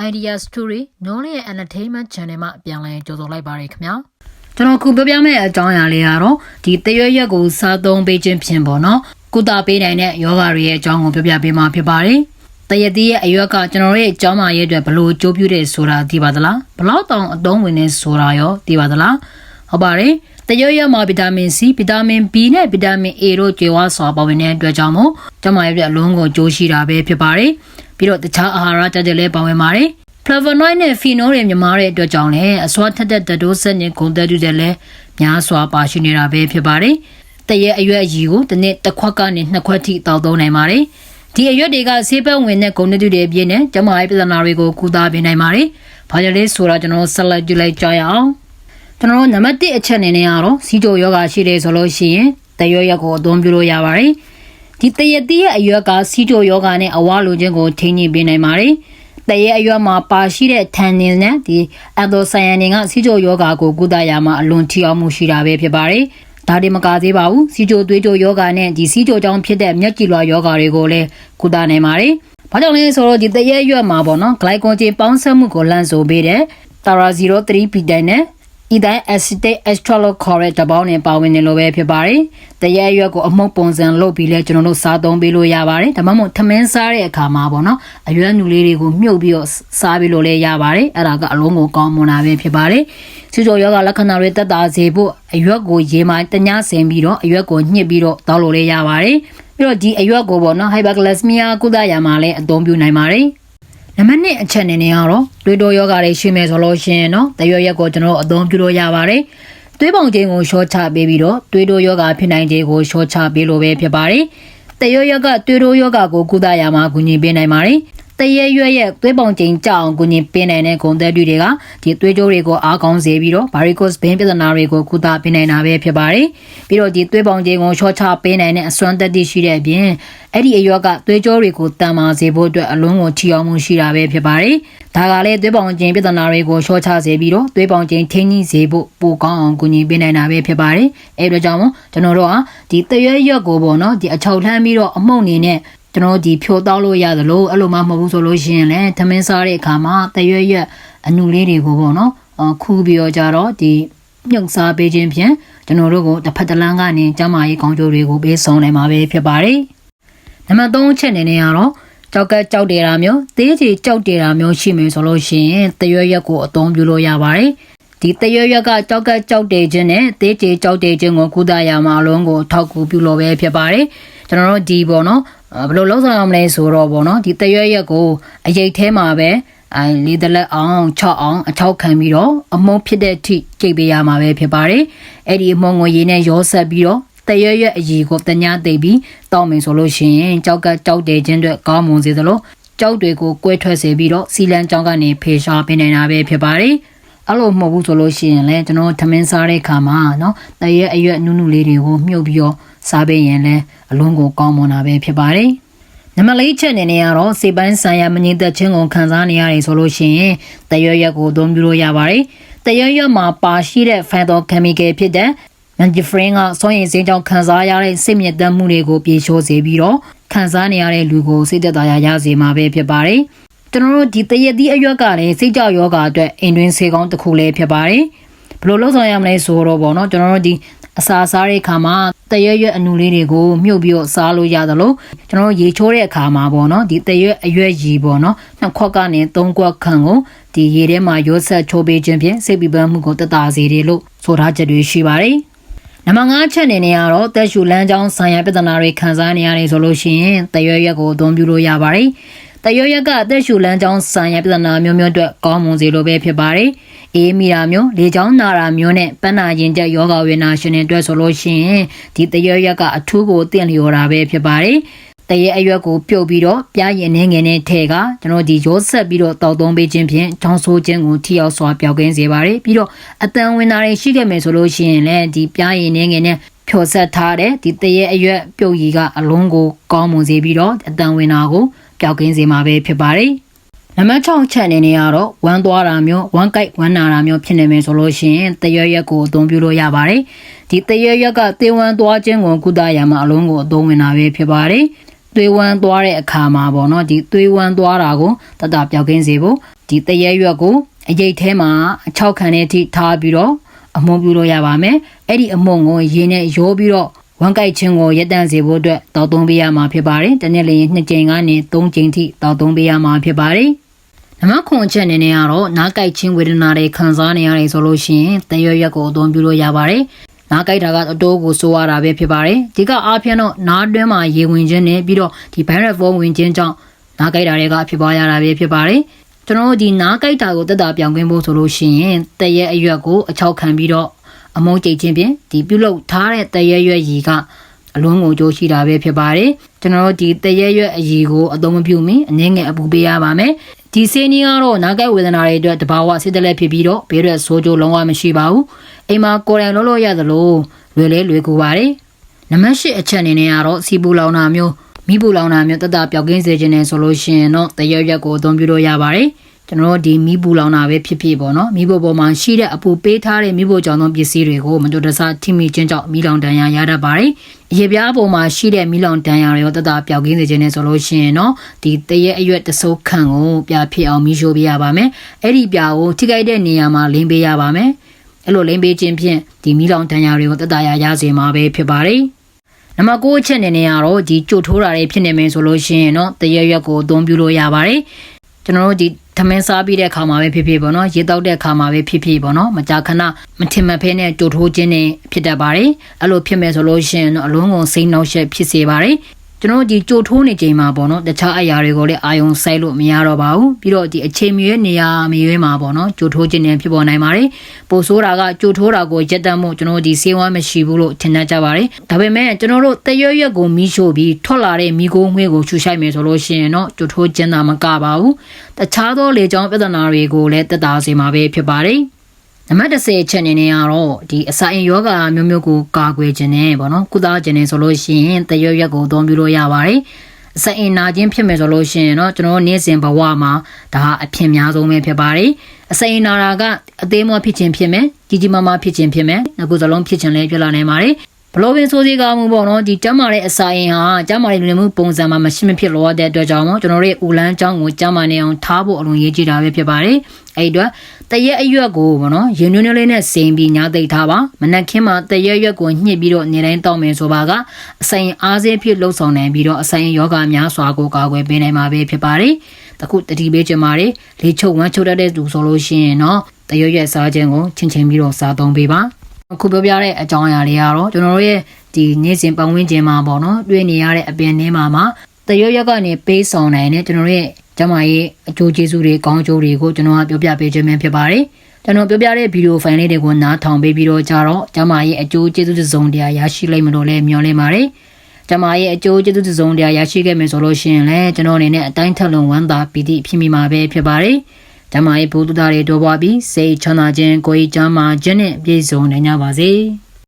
Idea Story Knowledge and Entertainment Channel မှာပြန်လည်ကြိုဆိုလိုက်ပါရခင်ဗျာကျွန်တော်ခုပြောပြမယ့်အကြောင်းအရာလေးကတော့ဒီတရွရက်ကိုစားသုံးပေးခြင်းဖြင့်ပေါ့နော်ကုသပေးနိုင်တဲ့ယောဂတွေရဲ့အကြောင်းကိုပြောပြပေးမှာဖြစ်ပါတယ်တရတိရဲ့အရွက်ကကျွန်တော်ရဲ့အကြောင်းအရာရဲ့အတွက်ဘလို့အကျိုးပြုတဲ့ဆိုတာသိပါသလားဘလောက်တောင်အသုံးဝင်နေဆိုတာရောသိပါသလားဟုတ်ပါတယ်တရွရက်မှာဗီတာမင် C ဗီတာမင် B နဲ့ဗီတာမင် A တို့ကျွေးဝါစွာပါဝင်တဲ့အတွက်ကြောင့်မို့ကျန်းမာရေးအတွက်အလုံးကိုအကျိုးရှိတာပဲဖြစ်ပါတယ် ပြီးတော့တခြားအာဟာရကြတဲ့လည်းပါဝင်ပါတယ် flavonoid နဲ့ phenol တွေမြမားတဲ့အတွက်ကြောင့်လည်းအစွာထက်တဲ့တတိုးဆက်နဲ့ဂုဏ်သက်တူတဲ့လည်းများစွာပါရှိနေတာပဲဖြစ်ပါတယ်။တရက်အရွက်အကြီးကိုတစ်နှစ်တစ်ခွက်ကနေနှစ်ခွက်ထိတောက်သုံးနိုင်ပါတယ်။ဒီအရွက်တွေကဆေးပတ်ဝင်တဲ့ဂုဏ်သက်တူတွေအပြည့်နဲ့ကျန်းမာရေးပြဿနာတွေကိုကုသပေးနိုင်ပါတယ်။ဘာကြောင့်လဲဆိုတာကျွန်တော်ဆက်လက်ကြည့်လိုက်ကြရအောင်။ကျွန်တော်နံပါတ်1အချက်အနေနဲ့ကတော့စီတိုယောဂရှိတယ်ဆိုလို့ရှိရင်တရွက်ရက်ကိုအသုံးပြုလို့ရပါတယ်။ ဒီတရက်တည်းရဲ့အရွက်ကစီတိုယောဂနဲ့အဝလိုခြင်းကိုထိန်းညှိပေးနိုင်ပါတယ်။တရဲအရွက်မှာပါရှိတဲ့ထန်နင်နဲ့ဒီအဒိုဆိုင်ယန်တွေကစီချိုယောဂါကိုကုသရာမှာအလွန်ထိအောင်မှုရှိတာပဲဖြစ်ပါတယ်။ဒါတွေမကသေးပါဘူးစီချိုသွေးချိုယောဂါနဲ့ဒီစီချိုကြောင့်ဖြစ်တဲ့မျက်ကြည်လွှာယောဂါတွေကိုလည်းကုသနိုင်ပါတယ်။ဘာကြောင့်လဲဆိုတော့ဒီတရဲရွက်မှာပေါ့နော်ဂလိုက်ကွန်ဂျင်ပေါင်းစပ်မှုကိုလန့်ဆိုပေးတဲ့တာရာ03ပီတိုင်နဲ့ ဤတိုင်း acetate estralocorate တပေါင်းနဲ့ပါဝင်နေလို့ပဲဖြစ်ပါတယ်။တရက်ရွက်ကိုအမှုတ်ပုံစံလုပ်ပြီးလဲကျွန်တော်တို့စားသုံးပေးလို့ရပါတယ်။ဒါမှမဟုတ်ထမင်းစားတဲ့အခါမှာပေါ့နော်။အရွက်နူလေးတွေကိုမြုပ်ပြီးတော့စားပြီးလို့လည်းရပါတယ်။အဲ့ဒါကအလုံးကိုကောင်းမွန်တာပဲဖြစ်ပါတယ်။စီချိုယောဂလက္ခဏာတွေတက်တာစေဖို့အရွက်ကိုရေမှတ냐ဆင်ပြီးတော့အရွက်ကိုညှစ်ပြီးတော့တောက်လို့လည်းရပါတယ်။ပြီးတော့ဒီအရွက်ကိုပေါ့နော် hyperglycemia ကုသရာမှာလည်းအသုံးပြုနိုင်ပါတယ်။ နံပါတ်1အချက်အနေနဲ့ကတော့တွေးတိုယောဂါတွေရှိမယ်ဆိုလို့ရှိရင်တော့တရွရက်ကိုကျွန်တော်အသုံးပြုလို့ရပါတယ်။သွေးပေါင်ခြင်းကိုရှော့ချပေးပြီးတော့သွေးတိုယောဂါဖြစ်နိုင်ခြင်းကိုရှော့ချပေးလို့ပဲဖြစ်ပါတယ်။တရွရက်ကသွေးတိုယောဂါကိုကုသရမှာကူညီပေးနိုင်ပါတယ်။ တရရွက်ရဲ့သွေးပေါင်ခြင်းကြောအောင်ကူညီပေးနိုင်တဲ့ဂုဏ်သက်တွေကဒီသွေးကြိုးတွေကိုအားကောင်းစေပြီးတော့ varicose vein ပြဿနာတွေကိုကုသပေးနိုင်တာပဲဖြစ်ပါတယ်။ပြီးတော့ဒီသွေးပေါင်ခြင်းကိုရှော့ချပေးနိုင်တဲ့အစွမ်းသက်တရှိတဲ့အပြင်အဲ့ဒီအရွက်ကသွေးကြောတွေကိုတန်မာစေဖို့အတွက်အလုံးကိုချီအောင်မှုရှိတာပဲဖြစ်ပါတယ်။ဒါကလည်းသွေးပေါင်ခြင်းပြဿနာတွေကိုရှော့ချစေပြီးတော့သွေးပေါင်ခြင်းထိန်းညှိစေဖို့ပိုကောင်းအောင်ကူညီပေးနိုင်တာပဲဖြစ်ပါတယ်။အဲ့အတွက်ကြောင့်မို့ကျွန်တော်တို့ကဒီတရွက်ရွက်ကိုပေါ့နော်ဒီအချောက်လှမ်းပြီးတော့အမှုန့်နေနဲ့ ကျွန်တော်ဒီဖြိုတောက်လို့ရသလိုအဲ့လိုမှမဟုတ်ဘူးဆိုလို့ရှိရင်လည်းသမင်းစားတဲ့အခါမှာတရွက်ရွက်အနုလေးတွေကိုပေါ့နော်ခူးပြီးတော့ကြတော့ဒီမြုပ်စားပေးခြင်းဖြင့်ကျွန်တော်တို့ကိုတစ်ဖက်တစ်လမ်းကနေကျမကြီးကောင်းကျိုးတွေကိုပေးဆောင်နိုင်မှာပဲဖြစ်ပါတယ်။နံပါတ်3အချက်အနေနဲ့ကတော့ကြောက်ကကြောက်တယ်တာမျိုးသေးချေကြောက်တယ်တာမျိုးရှိမယ်ဆိုလို့ရှိရင်တရွက်ရွက်ကိုအသုံးပြုလို့ရပါတယ်။ဒီတရွက်ရွက်ကကြောက်ကကြောက်တယ်ခြင်းနဲ့သေးချေကြောက်တယ်ခြင်းကိုကုသရမှာအလုံးကိုထောက်ကူပြုလို့ပဲဖြစ်ပါတယ်။ကျွန်တော်တို့ဒီပေါ့နော် ဘယ်လိုလုပ်ဆောင်ရမလဲဆိုတော့ဗောနော်ဒီတရွက်ရက်ကိုအရိတ်ထဲမှာပဲအဲလေးတလက်အောင်6အောင်အချောက်ခံပြီးတော့အမုန်းဖြစ်တဲ့အထိကြိတ်ပေးရမှာပဲဖြစ်ပါတယ်အဲ့ဒီအမုန်းကိုရေနဲ့ရောဆက်ပြီးတော့တရွက်ရက်အကြီးကိုတညာသိပ်ပြီးတောက်မယ်ဆိုလို့ရှိရင်ကြောက်ကကြောက်တယ်ခြင်းအတွက်ကောင်းမွန်စေသလိုကြောက်တွေကိုကွဲထွက်စေပြီးတော့စီလန်ကြောင်းကနေဖေရှားပေးနိုင်တာပဲဖြစ်ပါတယ်အဲ့လိုမဟုတ်ဘူးဆိုလို့ရှိရင်လည်းကျွန်တော်ထမင်းစားတဲ့ခါမှာเนาะတရက်အရွက်နုနုလေးတွေကိုမြုပ်ပြီးတော့ စားပေးရင်လည်းအလုံးကိုကောင်းမွန်တာပဲဖြစ်ပါတယ်။နံပါတ်၄ချက်အနေနဲ့ကတော့စေပိုင်းဆိုင်ရာမငြိမ်သက်ခြင်းကိုခံစားနေရတယ်ဆိုလို့ရှိရင်တရွရက်ကိုအသုံးပြုလို့ရပါတယ်။တရွရက်မှာပါရှိတဲ့ phytochemical ဖြစ်တဲ့ Mangiferin ကစွန့်ရည်စိမ်းကြောင့်ခံစားရတဲ့စိတ်မြင့်တက်မှုတွေကိုပြေလျှော့စေပြီးတော့ခံစားနေရတဲ့လူကိုစိတ်သက်သာရရစေမှာပဲဖြစ်ပါတယ်။ကျွန်တော်တို့ဒီတရက်သီးအရွက်ကလည်းစိတ်ကြောက်ယောဂအတွက်အင်တွင်ဆေးကောင်းတစ်ခုလည်းဖြစ်ပါတယ်။ဘယ်လိုလုပ်ဆောင်ရမလဲဆိုတော့ဗောနော်ကျွန်တော်တို့ဒီ အစာစားတဲ့အခါမှာတရွရွအနူလေးတွေကိုမြုပ်ပြီးတော့စားလို့ရတယ်လို့ကျွန်တော်တို့ရေချိုးတဲ့အခါမှာပေါ့နော်ဒီတရွအရွက်ရီပေါ့နော်နှစ်ခွက်ကနေသုံးခွက်ခန့်ကိုဒီရေထဲမှာရောဆက်ချိုးပေးခြင်းဖြင့်စိတ်ပီပန်းမှုကိုတတာစေတယ်လို့ဆိုထားချက်တွေရှိပါတယ်နံပါတ်5ချက်အနေနဲ့ကတော့တက်ရှူလမ်းကြောင်းဆိုင်ရာပြဿနာတွေခံစားနေရတယ်ဆိုလို့ရှိရင်တရွရက်ကိုအသုံးပြုလို့ရပါတယ်တရွရက်ကအသက်ရှူလမ်းကြောင်းဆိုင်ရာပြဿနာမျိုးမျိုးအတွက်ကောင်းမွန်စေလိုပဲဖြစ်ပါတယ် အေးမီတာမျိုးလေချောင်းနာတာမျိုးနဲ့ပန်းနာရင်ကျယောဂဝေနာရှင်တွေအတွက်ဆိုလို့ရှိရင်ဒီတရွရက်ကအထူးကိုတင့်လျော်တာပဲဖြစ်ပါတယ်တရဲအရွက်ကိုပြုတ်ပြီးတော့ပြားရင်နှင်းငယ်နဲ့ထဲကကျွန်တော်ဒီရောဆက်ပြီးတော့တောက်သုံးပေးခြင်းဖြင့်ချောင်းဆိုးခြင်းကိုထိရောက်စွာပျောက်ကင်းစေပါတယ်ပြီးတော့အတန်ဝင်တာတွေရှိခဲ့မယ်ဆိုလို့ရှိရင်လည်းဒီပြားရင်နှင်းငယ်နဲ့ဖြောဆက်ထားတဲ့ဒီတရဲအရွက်ပြုတ်ကြီးကအလုံးကိုကောင်းမွန်စေပြီးတော့အတန်ဝင်တာကိုပျောက်ကင်းစေမှာပဲဖြစ်ပါတယ် နံပါတ်6ချက်အနေနဲ့ကတော့ဝမ်းသွားတာမျိုးဝမ်းကိုက်ဝမ်းနာတာမျိုးဖြစ်နေမယ်ဆိုလို့ရှိရင်တရွရက်ကိုအသုံးပြုလို့ရပါတယ်ဒီတရွရက်ကသေဝမ်းသွားခြင်းကိုကုသရမှာအလုံးကိုအသုံးဝင်တာပဲဖြစ်ပါတယ်သွေးဝမ်းသွားတဲ့အခါမှာပေါ့နော်ဒီသွေးဝမ်းသွားတာကိုတတပြောက်ကင်းစေဖို့ဒီဒီတရဲရွက်ကိုအရိတ်ထဲမှာအချောက်ခံတဲ့အထိထားပြီးတော့အမုံပြလို့ရပါမယ်အဲ့ဒီအမုံကိုရေနဲ့ရောပြီးတော့ဝန်ကိုက်ချင်းကိုရက်တန့်စေဖို့အတွက်တောက်သုံးပေးရမှာဖြစ်ပါတယ်တနေ့လျင်2ကြိမ်ကနေ3ကြိမ်ထိတောက်သုံးပေးရမှာဖြစ်ပါတယ် နမခွန်ချက်အနေနဲ့ကတော့နားကိုက်ချင်းဝေဒနာတွေခံစားနေရတယ်ဆိုလို့ရှိရင်တရွရွက်ကိုအသုံးပြုလို့ရပါတယ်နားကိုက်တာကအတိုးကိုဆိုးရတာပဲဖြစ်ပါတယ်ဒီကအားဖြင့်တော့နားတွင်းမှာရေဝင်ခြင်းနဲ့ပြီးတော့ဒီ virus form ဝင်ခြင်းကြောင့်နားကိုက်တာတွေကဖြစ်ပွားရတာပဲဖြစ်ပါတယ်ကျွန်တော်တို့ဒီနားကိုက်တာကိုတက်တာပြောင်းခွင့်ဖို့ဆိုလို့ရှိရင်တရက်အရွက်ကိုအချောက်ခံပြီးတော့အမုံကြိတ်ခြင်းဖြင့်ဒီပြုတ်လုထားတဲ့တရက်ရွက်ရီကအလုံးကိုကြိုးရှိတာပဲဖြစ်ပါတယ်ကျွန်တော်တို့ဒီတရက်ရွက်အရီကိုအသုံးမပြုမီအနည်းငယ်အပူပေးရပါမယ် ဒီဆေးနီးကတော့နားကိုက်ဝေဒနာတွေအတွက်တဘာဝစစ်တက်လက်ဖြစ်ပြီးတော့ဘေးရွက်ဆိုးကျိုးလုံးဝမရှိပါဘူးအိမ်မှာကိုယ်တိုင်လုံးလို့ရသလိုလွယ်လဲလွယ်ကူပါတယ်နံပါတ်၈အချက်အနေနဲ့ကတော့စီပူလောင်တာမျိုးမိပူလောင်တာမျိုးတတ်တာပျောက်ကင်းစေခြင်းနဲ့ဆိုလို့ရှိရင်တော့တရက်ရက်ကိုအသုံးပြုလို့ရပါတယ် ကျွန်တော်တို့ဒီမိပူလောင်တာပဲဖြစ်ဖြစ်ပေါ့နော်မိဖို့ပေါ်မှာရှိတဲ့အပူပေးထားတဲ့မိဖို့ကြောင့်သောပစ္စည်းတွေကိုမတော်တဆထိမိခြင်းကြောင့်မိလောင်တန်ရာရတတ်ပါတယ်အရေပြားပေါ်မှာရှိတဲ့မိလောင်တန်ရာတွေရောတတ်တာပျောက်ကင်းစေခြင်းနဲ့ဆိုလို့ရှိရင်တော့ဒီတရက်အရွက်တစိုးခန့်ကိုပြဖြစ်အောင်မိရှိုးပေးရပါမယ်အဲ့ဒီပြာကိုထိခိုက်တဲ့နေရာမှာလင်းပေးရပါမယ်အဲ့လိုလင်းပေးခြင်းဖြင့်ဒီမိလောင်တန်ရာတွေကိုတတ်တာရရစေမှာပဲဖြစ်ပါတယ်နံပါတ်9အချက်အနေနဲ့ကတော့ဒီကြိုထိုးတာတွေဖြစ်နေမယ်ဆိုလို့ရှိရင်တော့တရက်ရက်ကိုအသုံးပြုလို့ရပါတယ်ကျွန်တော်တို့ဒီ သမင်းစားပြီးတဲ့အခါမှာပဲဖြစ်ဖြစ်ပေါ့နော်ရေတောက်တဲ့အခါမှာပဲဖြစ်ဖြစ်ပေါ့နော်မကြာခဏမထင်မှတ်ဖဲနဲ့ကြိုထိုးခြင်းနဲ့ဖြစ်တတ်ပါတယ်အဲ့လိုဖြစ်မယ်ဆိုလို့ရှိရင်တော့အလုံးကုန်စိတ်နှောက်ယှက်ဖြစ်စေပါတယ် ကျွန်တော်ဒီကြိုထိုးနေချိန်မှာပေါ့နော်တခြားအရာတွေကိုလည်းအာယုံစိုက်လို့မရတော့ပါဘူးပြီးတော့ဒီအချိန်မြဲနေရာမရွေးမှာပေါ့နော်ကြိုထိုးခြင်းနဲ့ဖြစ်ပေါ်နိုင်ပါတယ်ပိုဆိုးတာကကြိုထိုးတာကိုရက်တတ်မှုကျွန်တော်ဒီစေဝါမရှိဘူးလို့ထင်တတ်ကြပါတယ်ဒါပေမဲ့ကျွန်တော်တို့တရွရွက်ကိုမီးရှို့ပြီးထွက်လာတဲ့မိကိုငွေကိုချူဆိုင်မယ်ဆိုလို့ရှိရင်တော့ကြိုထိုးခြင်းသာမကပါဘူးတခြားသောလေကြောင်းပြဿနာတွေကိုလည်းတက်တာစေမှာပဲဖြစ်ပါတယ် နံပါတ်30ချက်အနေနဲ့ကတော့ဒီအစာအိမ်ယောဂမျိုးမျိုးကိုကာကွယ်ခြင်းနဲ့ပေါ့နော်ကုသခြင်းနဲ့ဆိုလို့ရှိရင်တရွရွက်ကိုအသုံးပြုလို့ရပါတယ်အစအင်နာခြင်းဖြစ်မယ်ဆိုလို့ရှိရင်တော့ကျွန်တော်နေ့စဉ်ဘဝမှာဒါအဖြစ်များဆုံးပဲဖြစ်ပါတယ်အစအင်နာတာကအသေးမွဖြစ်ခြင်းဖြစ်မယ်ကြီးကြီးမားမားဖြစ်ခြင်းဖြစ်မယ်အခုစလုံးဖြစ်ခြင်းလည်းဖြစ်လာနိုင်ပါတယ် ဘလို့ပင်ဆိုးစီကားမှုပေါ့နော်ဒီကျမ်းမာတဲ့အစာရင်ဟာကျမ်းမာတဲ့လူနေမှုပုံစံမှာမရှိမဖြစ်လောတဲ့အတွက်ကြောင့်မို့ကျွန်တော်တို့ဦးလန်းချောင်းကိုကျမ်းမာနေအောင်ထားဖို့အလွန်ရေးကြည့်တာပဲဖြစ်ပါတယ်အဲ့ဒီတော့တရက်အရွက်ကိုပေါ့နော်ရင်နွေးနွေးလေးနဲ့စိမ်ပြီးညာသိပ်ထားပါမနက်ခင်းမှာတရက်ရွက်ကိုညှစ်ပြီးတော့နေတိုင်းတောက်မယ်ဆိုပါကအဆိုင်အားစေးဖြစ်လှုပ်ဆောင်နိုင်ပြီးတော့အဆိုင်ယောဂများစွာကိုကာကွယ်ပေးနိုင်မှာပဲဖြစ်ပါတယ်တခုတတိပေးချင်ပါတယ်လေချုပ်ဝမ်းချုပ်တတ်တဲ့သူဆိုလို့ရှိရင်တော့တရက်ရွက်စားခြင်းကိုချင်းချင်းပြီးတော့စားသုံးပေးပါ အခုပြောပြတဲ့အကြောင်းအရာတွေကတော့ကျွန်တော်တို့ရဲ့ဒီနေ့စဉ်ပတ်ဝန်းကျင်မှာပေါ့နော်တွေ့နေရတဲ့အပင်ထဲမှာမှာတရွရက်ကနေပေးဆောင်နိုင်တဲ့ကျွန်တော်တို့ရဲ့ကျမရဲ့အကျိုးကျေးဇူးတွေကောင်းကျိုးတွေကိုကျွန်တော်ကပြောပြပေးခြင်းပဲဖြစ်ပါတယ်ကျွန်တော်ပြောပြတဲ့ဗီဒီယိုဖိုင်လေးတွေကိုနားထောင်ပေးပြီးတော့ကြတော့ကျမရဲ့အကျိုးကျေးဇူးတစ်စုံတရာရရှိလိမ့်မလို့လည်းမျှော်လင့်ပါတယ်ကျမရဲ့အကျိုးကျေးဇူးတစ်စုံတရာရရှိခဲ့မယ်ဆိုလို့ရှိရင်လည်းကျွန်တော်အနေနဲ့အတိုင်းထက်လုံးဝမ်းသာပီတိဖြစ်မိမှာပဲဖြစ်ပါတယ် ကျမရဲ့ဘုဒ္ဓတာတွေတော်ပွားပြီးစိတ်ချမ်းသာခြင်းကိုယ်ကြီးချမ်းသာခြင်းနဲ့ပြည့်စုံနိုင်ကြပါစေ။